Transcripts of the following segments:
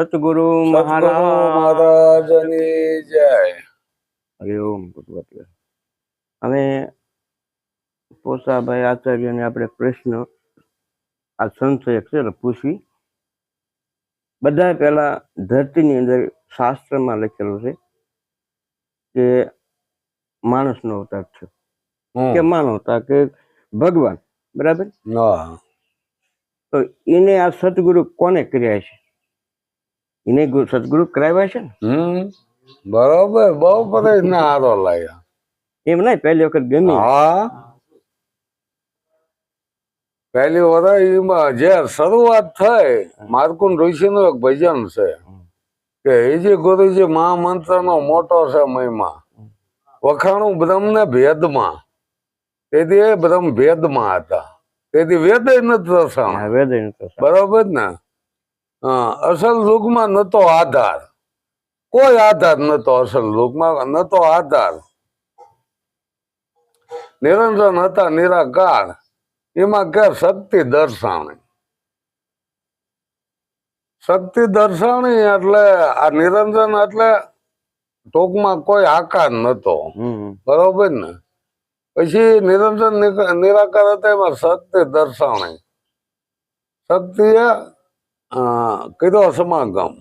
સતગુરુ મહારાજની જય. હરિ ઓમ ભગવતી. હવે પોસાભાઈ આચાર્યને આપણે પ્રશ્ન આ સંશય છે પૂછવી બધા પહેલા ધરતીની અંદર શાસ્ત્રમાં લખેલું છે કે માણસનો અવતાર છે. કે માનવતા કે ભગવાન. બરાબર. તો એને આ સદગુરુ કોને કર્યા છે? એને સદગુરુ કરાવ્યા છે ને? હમ. બરોબર. બહુ બધા ના હારો લાગ્યા એમ નહીં પહેલી વખત ગમી. હા. પહેલી વખત એમાં જે શરૂઆત થઈ માર્કુન ઋષિ નું એક ભજન છે કે એ જે ગુરુજી મહામંત્ર નો મોટો છે મહિમા. વખાણું બ્રહ્મ ને ભેદમાં. તેથી એ બ્રહ્મ ભેદમાં હતા. તેથી વેદ નથી રસાણ. બરોબર ને? અસલ યુગમાં નતો આધાર. કોઈ આધાર નતો અસલ યુગમાં નતો આધાર. નિરંજન હતા નિરાકાર. એમાં કે શક્તિ દર્શાણી. શક્તિ દર્શાણી એટલે આ નિરંજન એટલે ટૂંકમાં કોઈ આકાર નતો. બરોબર ને? પછી નિરંજન નિરાકાર હતા એમાં શક્તિ દર્શાણી. શક્તિએ અ, કીધો સમાગમ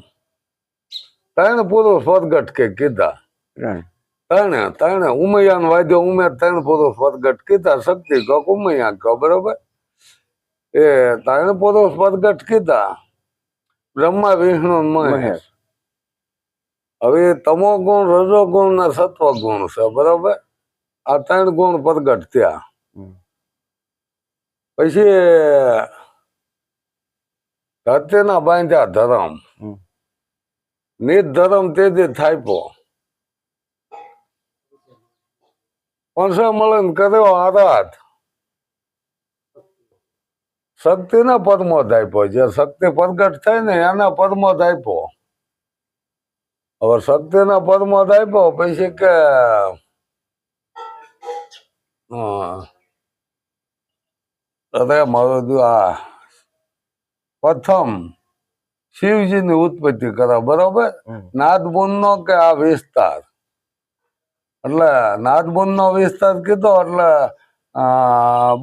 ત્રણ પુરુષ સ્વદગટ કે કીધા તણે ત્રણે ઉમૈયા વાદ્યો ઉમેર ત્રણ પુરુષ પ્રગટ કીધા શક્તિ કહો ઉમૈયા કહો બરોબર એ ત્રણ પુરુષ પ્રગટ કીધા બ્રહ્મા વિષ્ણુ મહેશ. હવે તમો ગુણ રજો ગુણ ને સત્વ ગુણ છે બરોબર આ ત્રણ ગુણ પ્રગટ થયા પછી ધરતીના બાંધ્યા ધરમ. હમ. નિત ધરમ તેથી થાયપો. પંચે મળન કર્યો આરાધ. શક્તિને પરમો આપ્યો. જે શક્તિ પ્રગટ થાય ને એના પરમો આપ્યો. હવે શક્તિના પરમો આપ્યો પછી કે અરે મારો આ પ્રથમ શિવજીની ઉત્પત્તિ કરે બરોબર? હમ. નાદબુન નો કે આ વિસ્તાર? એટલે નાદબુન નો વિસ્તાર કીધો એટલે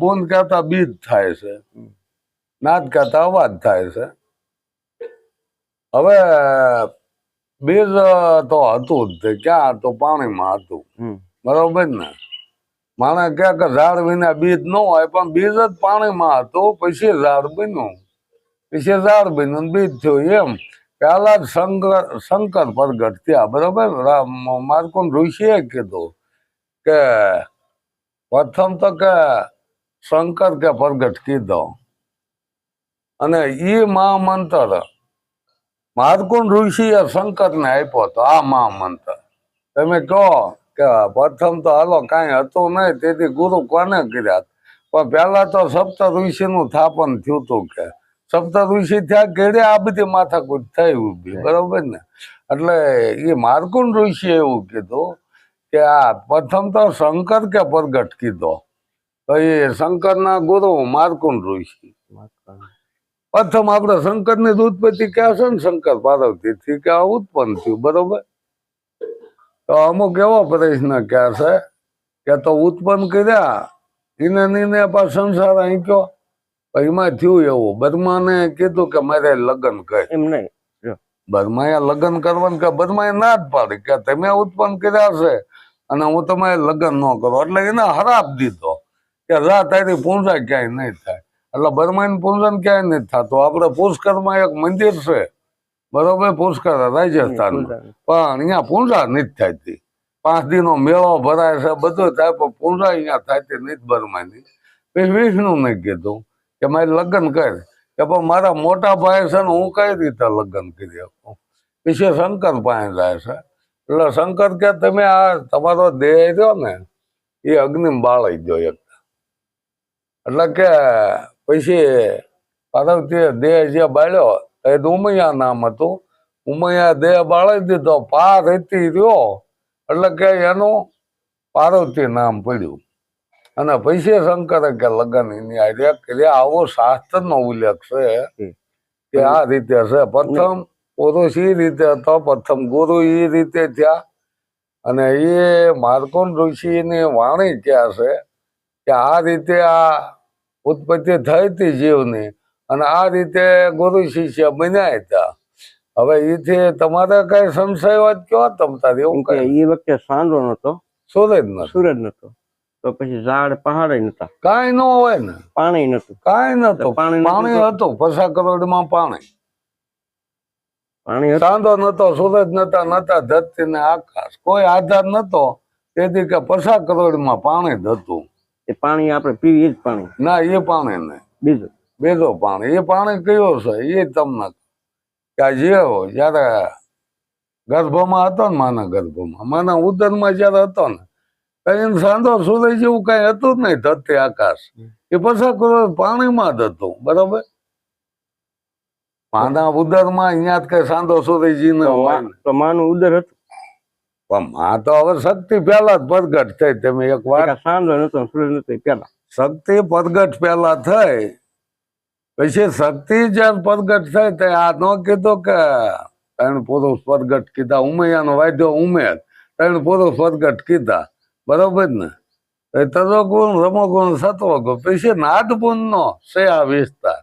બુન કહેતા બીજ થાય છે. નાદ કહેતા અવાજ થાય છે. હવે બીજ તો હતું જ તે ક્યાં હતું પાણીમાં હતું. બરોબર ને? માણસ કહે કે ઝાડ વિના બીજ ન હોય પણ બીજ જ પાણીમાં હતું પછી ઝાડ બન્યું. ઝાડ બન્યું બીજ થયું એમ પહેલા શંકર શંકર પ્રગટ થયા, બરોબર? રા- ઋષિએ કીધું કે પ્રથમ તો કે શંકર કે પ્રગટ કીધો. અને ઈ મહામંત્ર માર્કુન ઋષિએ શંકરને આપ્યો તો આ મહામંત્ર. તમે કહો કે પ્રથમ તો હાલો કાંઈ હતું નહીં, તેથી ગુરુ કોને કર્યા? પણ પહેલા તો સપ્ત ઋષિનું સ્થાપન થયું હતું કે સપ્ત ઋષિ થયા ઘેડે આ બધી માથાકૂટ થઈ ઊભી બરોબર ને? એટલે એ માર્કુન ઋષિએ એવું કીધું કે આ પ્રથમ તો શંકર કે પ્રગટ કીધો. તો એ શંકરના ગુરુ માર્કુન ઋષિ. પ્રથમ આપણે શંકરની ની ઉત્પત્તિ ક્યાં છે ને શંકર પાર્વતી થી કે આ ઉત્પન્ન થયું બરોબર? તો અમુક એવો પ્રશ્ન ક્યાં છે કે તો ઉત્પન્ન કર્યા એને નીને પાછ સંસાર અહીં કયો એમાં થયું એવું. બર્માને કીધું કે મારે લગ્ન કર. એમ નહીં. બર્માએ લગ્ન કરવાનું કે બર્માએ ના જ પાડી કે તમે ઉત્પન્ન કર્યા છે અને હું તમારે લગ્ન ન કરો. એટલે એને હરાપ દીધો કે રા તારી પૂંજા ક્યાંય નહીં થાય. એટલે બર્માની પૂંજન ક્યાંય નહીં થતું. આપણે પુષ્કરમાં એક મંદિર છે. બરોબર? પુષ્કર રાજસ્થાનમાં. પણ અહીંયા પૂંજા નથી થતી. પાંચ દિનો મેળો ભરાય છે બધું થાય પણ પૂંજા અહીંયા થતી નથી બર્માની પછી વિષ્ણુને કીધું કે મારે લગ્ન કર. કે પણ મારા મોટા ભાઈ છે ને હું કઈ રીતે લગ્ન કરી શકું? પછી શંકર પાસે જાય છે. એટલે શંકર કે તમે આ તમારો દેહ રહ્યો ને, એ અગ્નિ બાળી દો એક. એટલે કે પછી પાર્વતી દેહ જે બાળ્યો, એ ઉમૈયા નામ હતું. ઉમૈયા દેહ બાળી દીધો, પાર હતી રહ્યો. એટલે કે એનું પાર્વતી નામ પડ્યું. અને પછી શંકરે કે લગ્ન એની આર્યા કર્યા આવો શાસ્ત્ર નો ઉલ્લેખ છે કે આ રીતે છે. પ્રથમ પુરુષ એ રીતે હતો? પ્રથમ ગુરુ એ રીતે થયા. અને એ માર્કોન ઋષિની વાણી ક્યાં છે? કે આ રીતે આ ઉત્પત્તિ થઈ હતી જીવની અને આ રીતે ગુરુ શિષ્ય બન્યા હતા. હવે એથી તમારે કઈ સંશય વાત કયો? તમ તારે કેમ એવું કઈ? એ વખતે સાંજો નતો સૂરજ નથી સૂરજ નતો તો પછી ઝાડ પહાડે નતા. કાંઈ ન હોય ને. પાણી નતું. કાંઈ નતું પાણી હતું. પચાસ કરોડમાં પાણી. પાણી ચાંદો નતો સૂરજ નતા નતા ધરતી ને આકાશ. કોઈ આધાર નતો. તેથી કે પચાસ કરોડમાં પાણી જ હતું. એ પાણી આપણે પીવીએ જ પાણી. ના એ પાણી નહીં. બીજું? બેજો પાણી. એ પાણી કયો છે? એ તમને આ જયારે ગર્ભમાં હતો ને માના ગર્ભમાં માના ઉદરમાં જયારે હતો ને એને સાંધો સૂરજ જેવું કઈ હતું જ નહીં ધરતી આકાશ. એ પસાર પાણીમાં જ હતું બરાબર? માના ઉદરમાં અહીંયા જ કઈ સાંધો ન તો મા- તો માનું ઉદર હતું. પણ માં તો હવે શક્તિ પેલા જ પ્રગટ થઈ તમે એક વાર સાંજો નતો ને સૂરજ નતો પેલા શક્તિ પ્રગટ પેલા થઈ પછી શક્તિ જયારે પ્રગટ થઈ તે આ ન કીધું કે ત્રણ પુરુષ પ્રગટ કીધા ઉમૈયાનો વાદ્યો ઉમેર ત્રણ પુરુષ પ્રગટ કીધા. બરોબર ને? એ રમોગુણ ગુણ રમો ગુણ સત્વ ગુણ પછી નાદપુન નો છે આ વિસ્તાર.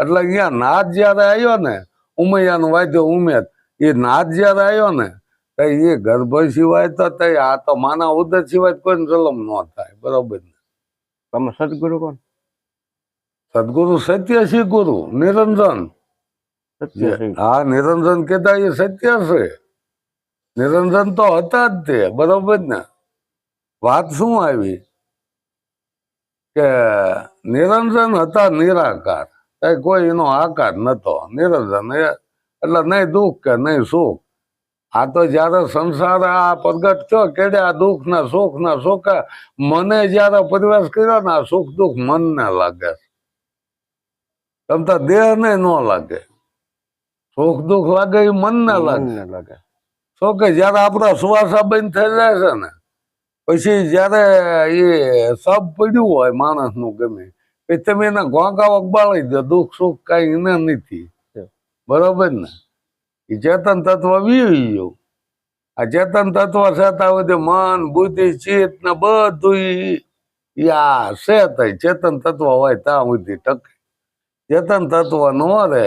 એટલે અહીંયા નાદ જયારે આવ્યો ને ઉમૈયાનો વાદ્યો ઉમેર એ નાદ જયારે આવ્યો ને તો એ ગર્ભ સિવાય તો આ તો માના ઉદર સિવાય કોઈ જલમ ન થાય. બરોબર ને? તમે સદગુરુ કોણ? સદગુરુ સત્ય છે ગુરુ નિરંજન. હા નિરંજન કેતા એ સત્ય છે. નિરંજન તો હતા જ તે બરોબર ને? વાત શું આવી? કે નિરંજન હતા નિરાકાર. કઈ કોઈ એનો આકાર નતો. નિરંજન એટલે નહીં દુઃખ કે નહીં સુખ. આ તો જયારે સંસાર આ પ્રગટ થયો કેડે આ દુઃખ ના સુખ ના સુખ મને જયારે પરિવેશ કર્યો ને આ સુખ દુઃખ મનને લાગે તમતા દેહ ને ન લાગે. સુખ દુઃખ લાગે એ મન ને મનને લાગે. શું કે જયારે આપણા સુવાસા બંધ થઈ જાય છે ને પછી જયારે એ સબ પડ્યું હોય માણસનું ગમે પછી તમે એના ઘોંઘા વગબાળી દો દુઃખ સુખ કઈ એને નથી. બરોબર ને? એ ચેતન તત્વ વીવી ગયું. આ ચેતન તત્વ છતાં બધું મન બુદ્ધિ ચિત્ત ને બધું યા આ છે તઈ ચેતન તત્વ હોય ત્યાં સુધી ટકે. ચેતન તત્વ ન રહે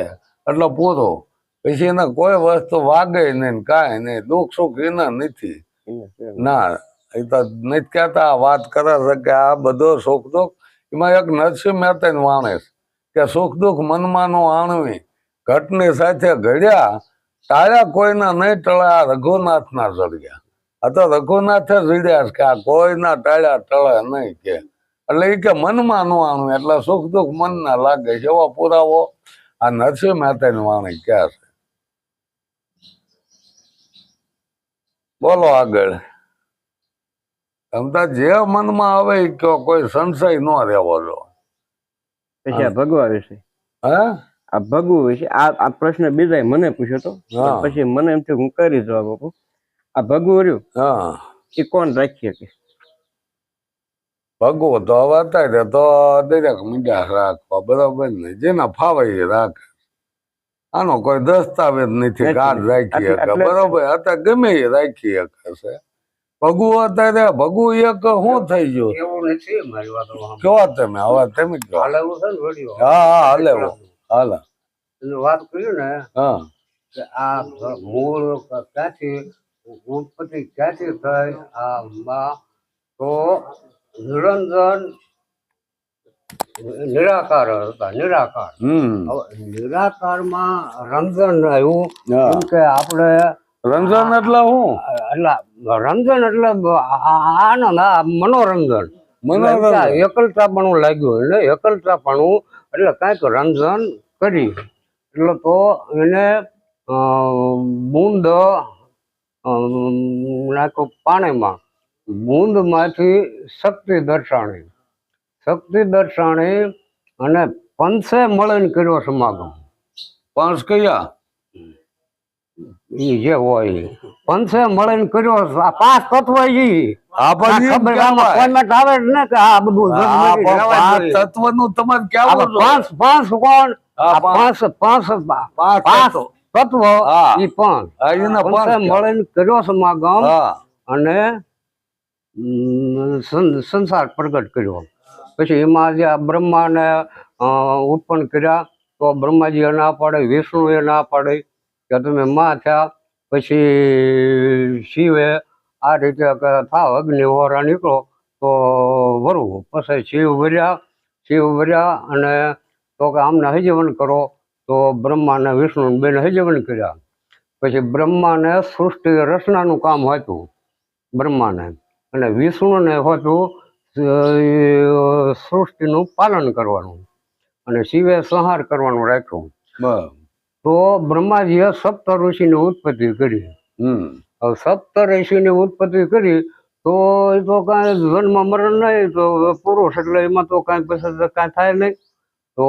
એટલે પૂરો. પછી એના કોઈ વસ્તુ વાગે નહીં કાંઈ નહીં. દુઃખ સુખ એના નથી. ના. એ તો નથી કહેતા વાત કરે છે કે આ બધો સુખ દુઃખ, એમાં એક નરસિંહ મહેતા માણસ કે સુખ દુઃખ મનમાં નો આણવી. ઘટની સાથે ઘડ્યા, તારા કોઈના નહીં ટળ્યા રઘુનાથ ના ચડ્યા આ તો રઘુનાથે ચડ્યા છે કે આ કોઈના ટાળ્યા ટળે નહીં કે. એટલે એ કે મનમાં નો આણવી, એટલે સુખ દુઃખ મન ના લાગે છે. એવો પુરાવો આ નરસિંહ મહેતાની વાણી ક્યાં છે? બોલો આગળ. તમતા જે મનમાં આવે કે કોઈ સંશય ન રહેવો જો. પછી આ ભગવા વિશે. હા? આ ભગવું વિશે આ આ પ્રશ્ન બીજા મને પૂછ્યો તો. પછી મને એમ થયું હું કરી જવાબ આપું આ ભગવું રહ્યું. હા. એ કોણ રાખી શકે? ભગવો તો વાતા તો દરેક મીંડા રાખવા બરાબર ને? જેના ફાવે એ રાખે. આનો કોઈ દસ્તાવેજ નથી. કાર્ડ રાખી શકે. બરોબર અત્યારે ગમે એ રાખી શકે છે. ભગવું અત્યારે ભગવું એક શું થઈ ગયું? એવું નથી મારી વાત તમે? હવે તમે કહો હાલેવું છે ને વળ્યો હા હા હાલે. વાત કર્યું ને હા. કે આ મૂળ ક્યાંથી ઉત્પત્તિ ક્યાંથી થઈ? આ માં તો નિરંજન નિરાકાર હતા નિરાકાર. હમ. હવે નિરાકારમાં રંજન આવ્યું. કે આપણે રંજન એટલે શું એટલે રંજન એટલે આનંદ આ મનોરંજન. મનોરંજન. એકલતાપણું લાગ્યું એટલે એકલતાપણું એટલે કાંઈક રંજન કરી. એટલે તો એને બુંદ નાખ્યું પાણીમાં. બૂંદમાંથી શક્તિ દર્શાણી. શક્તિ દર્શાણી અને પંચે મળીને કર્યો સમાગમ. પંચ કયા એ જે હોય. ઈ. મળીને કર્યો આ પાંચ તત્વ અને સંસાર પ્રગટ કર્યો. પછી એમાં જે બ્રહ્મા બ્રહ્માને ઉત્પન્ન કર્યા તો બ્રહ્માજીએ ના પાડે વિષ્ણુ એ ના પાડે કે તમે માં થયા, પછી શિવે આ રીતે થાવ અગ્નિ હોરા નીકળો, તો વરવું પછી શિવ વર્યા શિવ વર્યા અને તો કે આમને હજીવન કરો, તો બ્રહ્માને વિષ્ણુ બેન હજીવન કર્યા. પછી બ્રહ્માને સૃષ્ટિ રચનાનું કામ હતું બ્રહ્માને અને વિષ્ણુને હતું સૃષ્ટિનું પાલન કરવાનું. અને શિવે સંહાર કરવાનું રાખ્યું. બરાબર. તો બ્રહ્માજીએ સપ્ત ઋષિની ઉત્પત્તિ કરી. હમ. હવે સપ્ત ઋષિની ઉત્પત્તિ કરી તો એ તો કાંઈ જન્મ મરણ નહીં તો પુરુષ એટલે એમાં તો કાંઈ પછી કાંઈ થાય નહીં. તો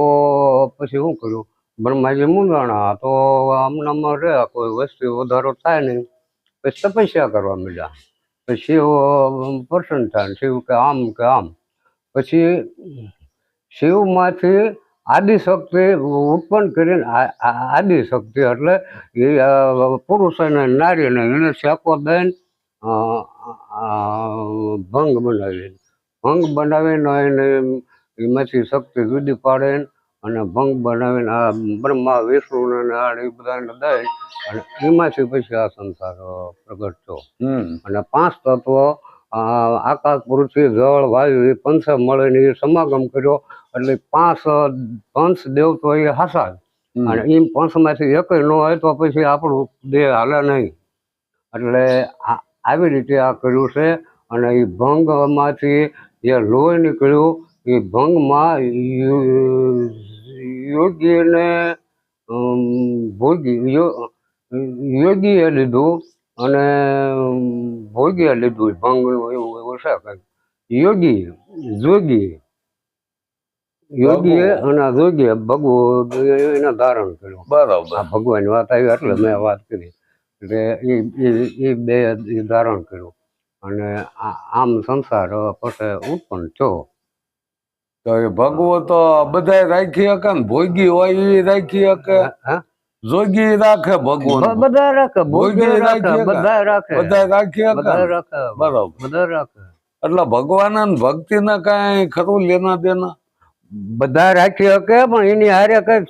પછી શું કર્યું? બ્રહ્માજી મૂંઝાણા તો આમનામાં રહ્યા કોઈ વસ્તુ વધારો થાય નહીં. પછી તપસ્યા કરવા મળ્યા પછી શિવ પ્રસન્ન થાય શિવ કે આમ કે આમ. પછી શિવમાંથી આદિશક્તિ ઉત્પન્ન કરીને આદિશક્તિ એટલે એ પુરુષ અને નારીને એને શેકો દઈને ભંગ બનાવી ભંગ બનાવીને એને એમાંથી શક્તિ જુદી પાડે અને ભંગ બનાવીને આ બ્રહ્મા વિષ્ણુ અને આ એ બધાને દઈ અને એમાંથી પછી આ સંસાર પ્રગટ થયો અને પાંચ તત્વો આકાશ પૃથ્વી જળ વાયુ એ પંચ મળીને એ સમાગમ કર્યો. એટલે પાંચ પંચ દેવ તો એ હાસા. અને એમ પંચમાંથી એક ન હોય તો પછી આપણું દેહ હાલે નહીં. એટલે આવી રીતે આ કર્યું છે. અને એ ભંગમાંથી જે લોહી નીકળ્યું એ ભંગમાં યોગીને ભોગી યોગીએ લીધું. અને ભોગીએ લીધું ભંગનું એવું એવું છે કંઈક. યોગી જોગી. યોગીએ અને જોગીએ ભગવો એને ધારણ કર્યું. બરાબર. આ ભગવાનની વાત આવી એટલે મેં વાત કરી. એટલે એ એ- બે ધારણ કર્યું. અને આ- આમ સંસાર પછી ઉત્પન્ન થયો. તો એ ભગવો તો બધાય રાખી શકે ને ભોગી હોય એ રાખી શકે હા? જોગી રાખે ભગવો બધા રાખે ભોગી રાખે બધા રાખે. બધા રાખી બધા રાખે બરાબર. બધા રાખે. એટલે ભગવાન ભક્તિ ના કઈ ખરું લેના દેના? બધા રાખી શકે પણ એની હારે કંઈક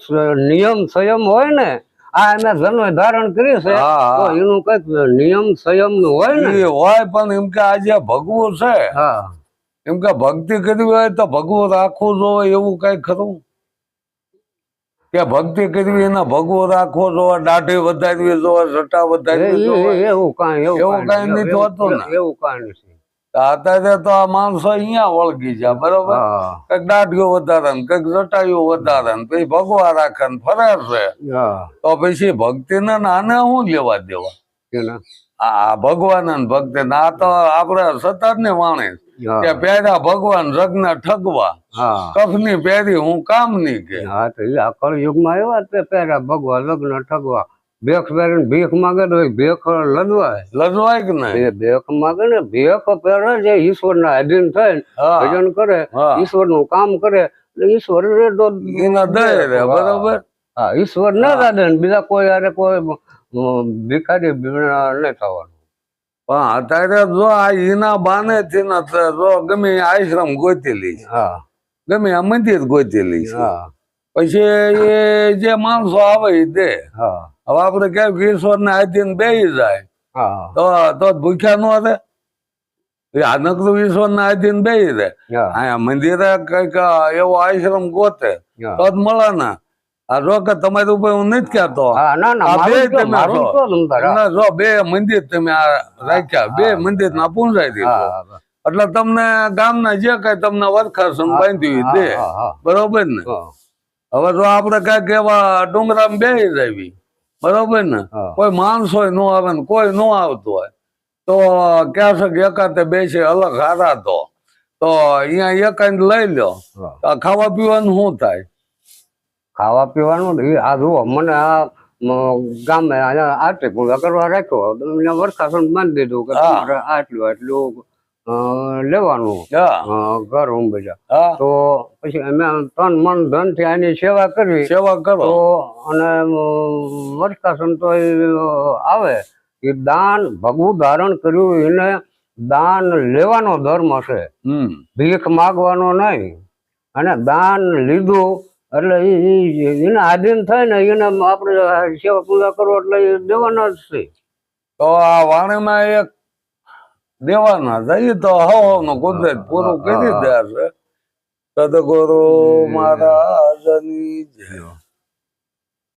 નિયમ સંયમ હોય ને આ એના જન્મ ધારણ કરી છે. તો એનું કંઈક નિયમ સંયમનું હોય ને. હોય પણ એમ કે આજે ભગવું છે. હા. એમ કે ભક્તિ કરવી હોય તો ભગવું રાખવું જોઈએ એવું કઈ ખરું? કે ભક્તિ કરવી એના ભગવો રાખવો જોવા દાઢી વધારવી જોવા જટા એ- વધારવી એવું કાંઈ એવું કાંઈ નથી હોતું ને. એવું કાંઈ નથી. અત્યારે તો આ માણસો અહીંયા વળગી જાય બરોબર? કંઈક દાઢીઓ વધારે ને કંઈક જટાઈઓ વધારે ને પછી ભગવા રાખે ને ફરે છે. તો પછી ભક્તિ ને આને શું લેવા દેવા? આ ભગવાન ભક્ત ના તો આપડે સતત ને વાણે કે પહેર્યા ભગવાન રગને ઠગવા. કફની પેરી હું કામની કે. હા તો એ આ કળયુગમાં માં તે ભગવાન લગ્ન ઠગવા. ભેખ પહેરીને ભીખ માંગે તો ભેખ લદવાય. લજવાય કે નહીં? એ ભેખ માંગે ને ભેખ પહેરે જે ઈશ્વરના અધીન થઈને ભજન કરે ઈશ્વર ઈશ્વરનું કામ કરે એટલે ઈશ્વર એના દય રે બરોબર? હા ઈશ્વર ના દાદે બીજા કોઈ અરે કોઈ ભિખારી બીણા નહીં થવાનું. પણ અત્યારે જો આ ઈના બાને થી ને જો ગમે આશ્રમ ગોતેલી હા. ગમે આ મંદિર ગોતી લે હા. પછી એ જે માણસો આવે તે દે. હા. હવે આપડે કેમ કે ઈશ્વર ને આધીન બે જાય. હા. તો તો ભૂખ્યા નો રહે. એ આ નકરું ઈશ્વર ના આધીન બે રહે હા. અહીંયા મંદિરે કંઈક એવો આશ્રમ ગોતે તો જ મળે ને. જો કે તમારી ઉપર હું નથી કહેતો. બે જો બે મંદિર તમે રાખ્યા બે મંદિર ના પૂંજાઈ દીધો. એટલે તમને ગામના જે કઈ તમને વરખાસન બાંધ્યું હા, બરોબર ને? હવે જો આપડે કંઈક એવા ડુંગરામાં બેસી રહી બરોબર ને. કોઈ માણસો નો આવે ને કોઈ નો આવતું હોય. તો ક્યાં છે કે એકાતે બેસે અલગ હારા તો અહીંયા એકાંત લઈ આ ખાવા પીવાનું શું થાય? ખાવા પીવાનું ઈ આ જુઓ મને આ ગામે આટલી પૂજા કરવા રાખ્યો એમને વરખાસન બાંધી દીધું કે. આટલું આટલું લેવાનું. ઘર હું. બધા તો પછી અમે તન મન ધનથી આની સેવા કરવી સેવા કરો. અને વર્ષા તો આવે. એ દાન ભગવું ધારણ કર્યું એને દાન લેવાનો ધર્મ છે. ભીખ માગવાનો નહીં. અને દાન લીધું એટલે એ એના આધીન થાય ને એને આપણે સેવા પૂજા કરો એટલે એ દેવાના જ છે. તો આ વાણીમાં એક દેવાના જઈએ તો હવાનો કુદરત પૂરું કરી દે છે. સદગુરુ મહારાજની જય